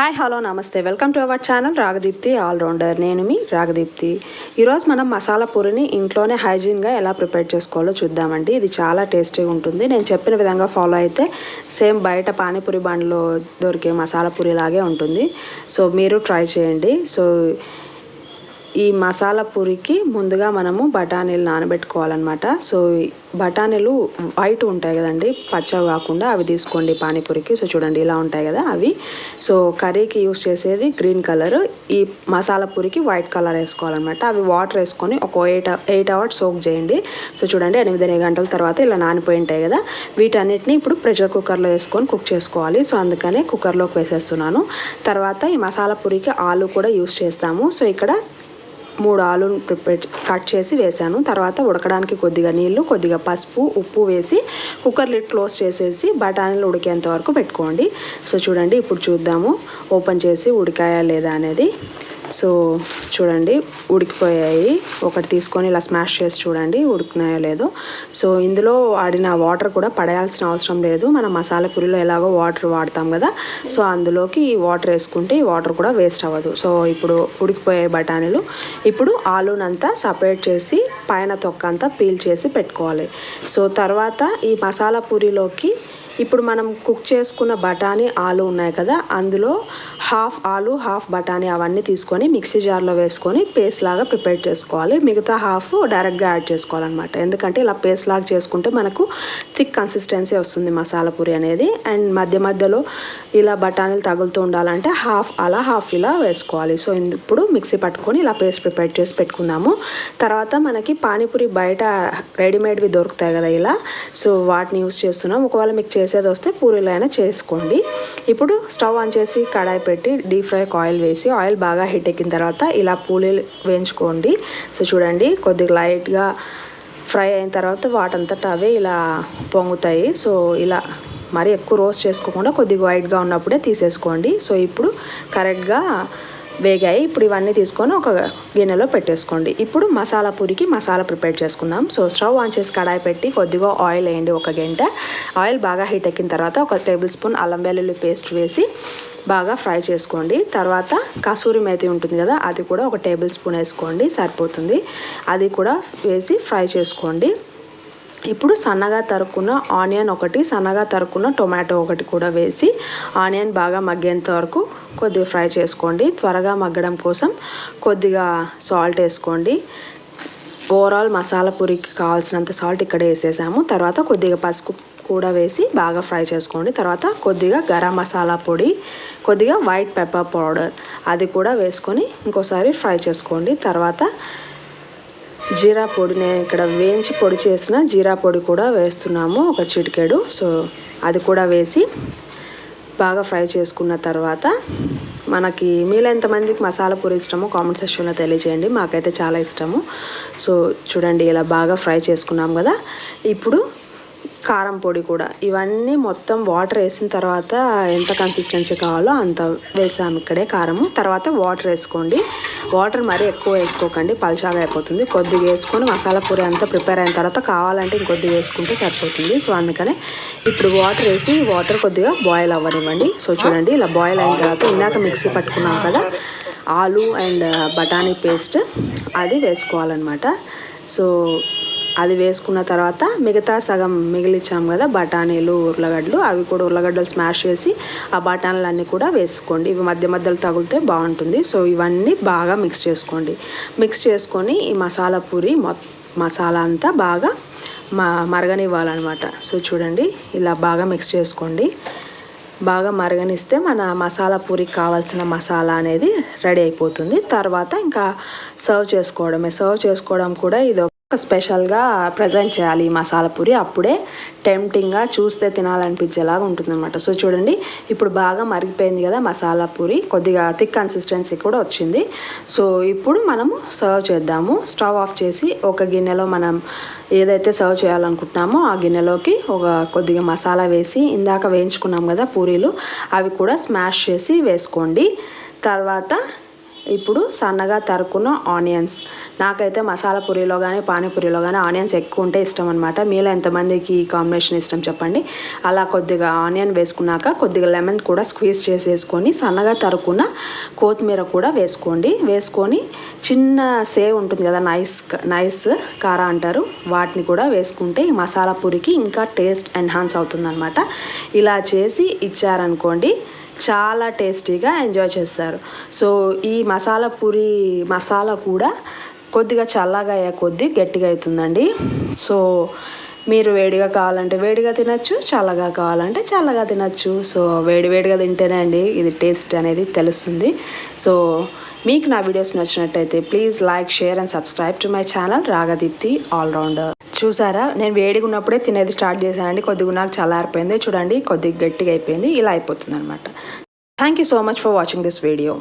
Hi hello నమస్తే welcome to our channel Ragadeepthi allrounder నేను మీ రాగదీప్తి ఈరోజు మనం మసాలా పూరిని ఇంట్లోనే హైజీన్గా ఎలా ప్రిపేర్ చేసుకోవాలో చూద్దామండి. ఇది చాలా టేస్టీగా ఉంటుంది. నేను చెప్పిన విధంగా ఫాలో అయితే సేమ్ బయట పానీపూరి బండ్లో దొరికే మసాలా పూరి లాగే ఉంటుంది. సో మీరు ట్రై చేయండి. సో ఈ మసాలా పూరికి ముందుగా మనము బఠానీలు నానబెట్టుకోవాలన్నమాట. సో బఠానీలు వైట్ ఉంటాయి కదండి పచ్చవి కాకుండా అవి తీసుకోండి పానీపూరికి. సో చూడండి ఇలా ఉంటాయి కదా అవి. సో కర్రీకి యూస్ చేసేది గ్రీన్ కలర్. ఈ మసాలా పూరికి వైట్ కలర్ వేసుకోవాలన్నమాట. అవి వాటర్ వేసుకొని ఒక ఎయిట్ ఎయిట్ అవర్స్ సోక్ చేయండి. సో చూడండి ఎనిమిది ఎనిమిది గంటల తర్వాత ఇలా నానిపోయి ఉంటాయి కదా. వీటన్నిటిని ఇప్పుడు ప్రెషర్ కుక్కర్లో వేసుకొని కుక్ చేసుకోవాలి. సో అందుకనే కుక్కర్లోకి వేసేస్తున్నాను. తర్వాత ఈ మసాలా పూరికి ఆలు కూడా యూస్ చేస్తాము. సో ఇక్కడ మూడు ఆలు ప్రిపేర్ కట్ చేసి వేసాను తర్వాత ఉడకడానికి కొద్దిగా నీళ్ళు కొద్దిగా పసుపు ఉప్పు వేసి కుక్కర్ లిడ్ క్లోజ్ చేసేసి బఠానీలు ఉడికేంత వరకు పెట్టుకోండి. సో చూడండి ఇప్పుడు చూద్దాము ఓపెన్ చేసి ఉడికాయా లేదా అనేది. సో చూడండి ఉడికిపోయాయి. ఒకటి తీసుకొని ఇలా స్మాష్ చేసి చూడండి ఉడికినాయో లేదో. సో ఇందులో ఆడిన వాటర్ కూడా పడేయాల్సిన అవసరం లేదు. మనం మసాలా పూరిలో ఎలాగో వాటర్ వాడతాం కదా. సో అందులోకి ఈ వాటర్ వేసుకుంటే ఈ వాటర్ కూడా వేస్ట్ అవ్వదు. సో ఇప్పుడు ఉడికిపోయాయి బఠానీలు. ఇప్పుడు ఆలూనంతా సపరేట్ చేసి పైన తొక్క అంతా పీల్ చేసి పెట్టుకోవాలి. సో తర్వాత ఈ మసాలా పూరిలోకి ఇప్పుడు మనం కుక్ చేసుకున్న బఠానీ ఆలు ఉన్నాయి కదా అందులో హాఫ్ ఆలు హాఫ్ బఠానీ అవన్నీ తీసుకొని మిక్సీ జార్లో వేసుకొని పేస్ట్ లాగా ప్రిపేర్ చేసుకోవాలి. మిగతా హాఫ్ డైరెక్ట్గా యాడ్ చేసుకోవాలన్నమాట. ఎందుకంటే ఇలా పేస్ట్ లాగా చేసుకుంటే మనకు థిక్ కన్సిస్టెన్సీ వస్తుంది మసాలా పూరి అనేది. అండ్ మధ్య మధ్యలో ఇలా బఠానీలు తగులుతూ ఉండాలంటే హాఫ్ అలా హాఫ్ ఇలా వేసుకోవాలి. సో ఇప్పుడు మిక్సీ పట్టుకొని ఇలా పేస్ట్ ప్రిపేర్ చేసి పెట్టుకుందాము. తర్వాత మనకి పానీపూరి బయట రెడీమేడ్వి దొరుకుతాయి కదా ఇలా. సో వాటిని యూస్ చేస్తున్నాం. ఒకవేళ మీకు చేసేది వస్తే పూరీలు అయినా చేసుకోండి. ఇప్పుడు స్టవ్ ఆన్ చేసి కడాయి పెట్టి డీప్ ఫ్రై ఆయిల్ వేసి ఆయిల్ బాగా హీట్ ఎక్కిన తర్వాత ఇలా పూరీలు వేయించుకోండి. సో చూడండి కొద్దిగా లైట్గా ఫ్రై అయిన తర్వాత వాటంతట అవే ఇలా పొంగుతాయి. సో ఇలా మరి ఎక్కువ రోస్ట్ చేసుకోకుండా కొద్దిగా వైట్గా ఉన్నప్పుడే తీసేసుకోండి. సో ఇప్పుడు కరెక్ట్గా వేగాయి. ఇప్పుడు ఇవన్నీ తీసుకొని ఒక గిన్నెలో పెట్టేసుకోండి. ఇప్పుడు మసాలా పూరికి మసాలా ప్రిపేర్ చేసుకుందాం. సో స్టవ్ ఆన్ చేసి కడాయి పెట్టి కొద్దిగా ఆయిల్ వేయండి ఒక గంట. ఆయిల్ బాగా హీట్ ఎక్కిన తర్వాత ఒక టేబుల్ స్పూన్ అల్లం వెల్లుల్లి పేస్ట్ వేసి బాగా ఫ్రై చేసుకోండి. తర్వాత కసూరి మేతి ఉంటుంది కదా అది కూడా ఒక టేబుల్ స్పూన్ వేసుకోండి. సరిపోతుంది. అది కూడా వేసి ఫ్రై చేసుకోండి. ఇప్పుడు సన్నగా తరుక్కున్న ఆనియన్ ఒకటి సన్నగా తరుక్కున్న టొమాటో ఒకటి కూడా వేసి ఆనియన్ బాగా మగ్గేంత వరకు కొద్దిగా ఫ్రై చేసుకోండి. త్వరగా మగ్గడం కోసం కొద్దిగా సాల్ట్ వేసుకోండి. ఓవరాల్ మసాలా పూరికి కావాల్సినంత సాల్ట్ ఇక్కడ వేసేసాము. తర్వాత కొద్దిగా పసుపు కూడా వేసి బాగా ఫ్రై చేసుకోండి. తర్వాత కొద్దిగా గరం మసాలా పొడి కొద్దిగా వైట్ పెప్పర్ పౌడర్ అది కూడా వేసుకొని ఇంకోసారి ఫ్రై చేసుకోండి. తర్వాత జీరా పొడి నేను ఇక్కడ వేయించి పొడి చేసిన జీరా పొడి కూడా వేస్తున్నాము ఒక చిటికెడు. సో అది కూడా వేసి బాగా ఫ్రై చేసుకున్న తర్వాత మనకి మీలో ఎంతమందికి మసాలా పూరి ఇష్టమో కామెంట్ సెక్షన్లో తెలియజేయండి. మాకైతే చాలా ఇష్టము. సో చూడండి ఇలా బాగా ఫ్రై చేసుకున్నాం కదా. ఇప్పుడు కారం పొడి కూడా. ఇవన్నీ మొత్తం వాటర్ వేసిన తర్వాత ఎంత కన్సిస్టెన్సీ కావాలో అంత వేసాము ఇక్కడే కారము. తర్వాత వాటర్ వేసుకోండి. వాటర్ మరీ ఎక్కువ వేసుకోకండి. పల్చాగా అయిపోతుంది. కొద్దిగా వేసుకొని మసాలా పూరి అంతా ప్రిపేర్ అయిన తర్వాత కావాలంటే ఇంకొద్దిగా వేసుకుంటే సరిపోతుంది. సో అందుకనే ఇప్పుడు వాటర్ వేసి వాటర్ కొద్దిగా బాయిల్ అవ్వనివ్వండి. సో చూడండి ఇలా బాయిల్ అయిన తర్వాత ఇందాక మిక్సీ పట్టుకున్నాం కదా ఆలు అండ్ బఠానీ పేస్ట్ అది వేసుకోవాలన్నమాట. సో అది వేసుకున్న తర్వాత మిగతా సగం మిగిలిచ్చాము కదా బఠానీలు ఉర్లగడ్డలు అవి కూడా ఉర్లగడ్డలు స్మాష్ చేసి ఆ బఠానీలన్నీ కూడా వేసుకోండి. ఇవి మధ్య మధ్యలో తగిలితే బాగుంటుంది. సో ఇవన్నీ బాగా మిక్స్ చేసుకోండి. మిక్స్ చేసుకొని ఈ మసాలా పూరి మసాలా అంతా బాగా మ మరగనివ్వాలన్నమాట. సో చూడండి ఇలా బాగా మిక్స్ చేసుకోండి. బాగా మరగనిస్తే మన మసాలా పూరికి కావాల్సిన మసాలా అనేది రెడీ అయిపోతుంది. తర్వాత ఇంకా సర్వ్ చేసుకోవడమే. సర్వ్ చేసుకోవడం కూడా ఇది స్పెషల్గా ప్రజెంట్ చేయాలి ఈ మసాలా పూరి. అప్పుడే టెంప్టింగ్గా చూస్తే తినాలనిపించేలాగా ఉంటుందన్నమాట. సో చూడండి ఇప్పుడు బాగా మరిగిపోయింది కదా మసాలా పూరి. కొద్దిగా థిక్ కన్సిస్టెన్సీ కూడా వచ్చింది. సో ఇప్పుడు మనము సర్వ్ చేద్దాము. స్టవ్ ఆఫ్ చేసి ఒక గిన్నెలో మనం ఏదైతే సర్వ్ చేయాలనుకుంటున్నామో ఆ గిన్నెలోకి ఒక కొద్దిగా మసాలా వేసి ఇందాక వేయించుకున్నాం కదా పూరీలు అవి కూడా స్మాష్ చేసి వేసుకోండి. తర్వాత ఇప్పుడు సన్నగా తరుక్కున్న ఆనియన్స్. నాకైతే మసాలా పూరీలో కానీ పానీపూరిలో కానీ ఆనియన్స్ ఎక్కువ ఉంటే ఇష్టం అనమాట మీలో ఎంతమందికి ఈ కాంబినేషన్ ఇష్టం చెప్పండి. అలా కొద్దిగా ఆనియన్ వేసుకున్నాక కొద్దిగా లెమన్ కూడా స్క్వీజ్ చేసేసుకొని సన్నగా తరుక్కున్న కొత్తిమీర కూడా వేసుకోండి. వేసుకొని చిన్న సేవ్ ఉంటుంది కదా నైస్ నైస్ కారా అంటారు. వాటిని కూడా వేసుకుంటే ఈ మసాలా పూరికి ఇంకా టేస్ట్ ఎన్హాన్స్ అవుతుందన్నమాట. ఇలా చేసి ఇచ్చారనుకోండి చాలా టేస్టీగా ఎంజాయ్ చేస్తారు. సో ఈ మసాలా పూరి మసాలా కూడా కొద్దిగా చల్లగా అయ్యే కొద్దీ గట్టిగా అవుతుందండి. సో మీరు వేడిగా కావాలంటే వేడిగా తినచ్చు చల్లగా కావాలంటే చల్లగా తినచ్చు. సో వేడి వేడిగా తింటేనే అండి ఇది టేస్ట్ అనేది తెలుస్తుంది. సో మీకు నా వీడియోస్ నచ్చినట్టయితే please like share and subscribe to my channel Ragadeepthi allrounder చూసారా? నేను వేడిగా ఉన్నప్పుడే తినేది స్టార్ట్ చేశానండి. కొద్దిగా నాకు చల్లారిపోయింది. చూడండి కొద్దిగా గట్టిగా అయిపోయింది. ఇలా అయిపోతుంది అనమాట thank you so much for watching this video